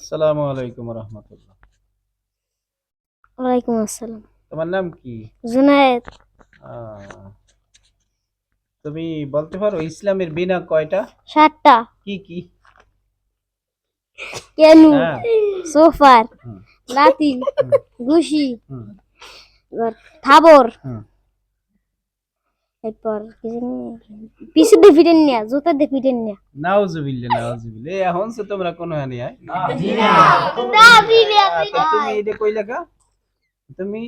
আসসালামু আলাইকুম রহমতুল্লাহ। ওয়ালাইকুম আসসালাম। তোমার নাম কি? জুনায়েদ। তুমি বলতে পারো ইসলামের বিনা কয়টা? সাতটা। কি কি? কেনু হ্যাঁ। সোফার লাতি এবার থাবর। এরপর কি জানি পিছে দিয়ে ফিটেন নিয়া জুতা দিয়ে ফিটেন নিয়া। নাউজুবিল্লাহ নাউজুবিল্লাহ এই এখন সে তোমরা কোন হানি আয়। তুমি এইটা কই লেখা তুমি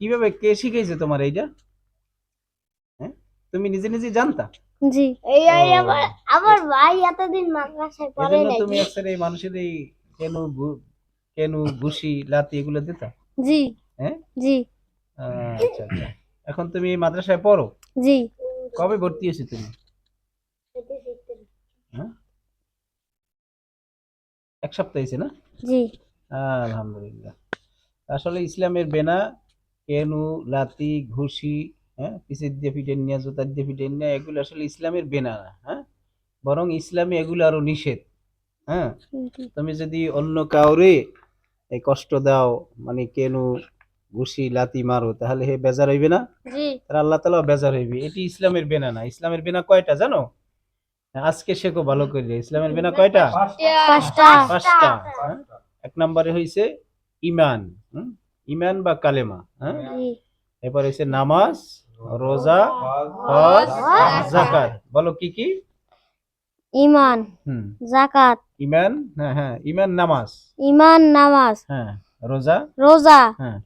কীভাবে কে শিখাইছে তোমার এইটা? হ্যাঁ? তুমি নিজে নিজে জানতা? জি। এই এই আমার আমার ভাই এতদিন মাদ্রাসায় পড়ে নাই তুমি এই মানুষের এই কেনু কেনু ঘুষি লাতি এগুলো দিতা? জি। হ্যাঁ? জি। আহ, আচ্ছা আচ্ছা। এখন তুমি মাদ্রাসায় পড়ো? জি। কবে ভর্তি হয়েছো তুমি? হ্যাঁ? এক সপ্তাহ হয়েছে না? জি। আলহামদুলিল্লাহ। আসলে ইসলামের বেনা কেনু লাতি ঘুষি হ্যাঁ পিসের দিয়ে ফিটেন নিয়ে জুতার দিয়ে ফিটেন নিয়ে এগুলো আসলে ইসলামের বেনা না হ্যাঁ? বরং ইসলামে এগুলো আরও নিষেধ হ্যাঁ? তুমি যদি অন্য কাউরে এই কষ্ট দাও মানে কেনু ঘুষি লাতি মারো তাহলে হে বেজার হইবে না? জি। তাহলে আল্লাহ তালা বেজার হইবে। এটি ইসলামের বেনা না। ইসলামের বেনা কয়টা জানো? আজকে শেখো ভালো করে ইসলামের বেনা কয়টা? পাঁচটা। পাঁচটা। হ্যাঁ? এক নম্বরে হইছে ইমান ইমান বা কালেমা হ্যাঁ? এরপর হইছে নামাজ রোজা হজ জাকাত বলো কি কি? ইমান হুম। জাকাত ইমান হ্যাঁ হ্যাঁ ইমান নামাজ। ইমান নামাজ। হ্যাঁ রোজা। রোজা। হ্যাঁ।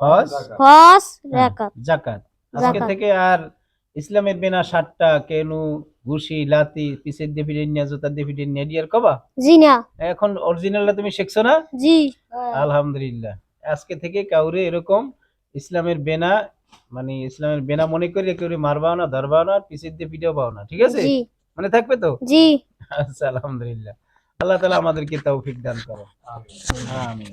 হজ হজ হ্যাঁ, রাকাত জাকাত। আজকে থেকে আর ইসলামের বিনা সাতটা কেনু ঘুষি লাতি পিসের দিয়ে ফিরে নিয়ে জুতার দিয়ে ফিরে নিয়ে ডিয়ার কবা? জি না এখন অরিজিনালটা তুমি শিখছো না? জি। আলহামদুলিল্লাহ। আজকে থেকে কাউরে এরকম ইসলামের বেনা মানে ইসলামের বেনা মনে করে কেউ মারবাও না ধরবাও না পিসের দিয়ে পিটাও পাও না ঠিক আছে? মানে থাকবে তো? জি। আচ্ছা আলহামদুলিল্লাহ। আল্লাহ তালা আমাদেরকে তৌফিক দান করো আমিন।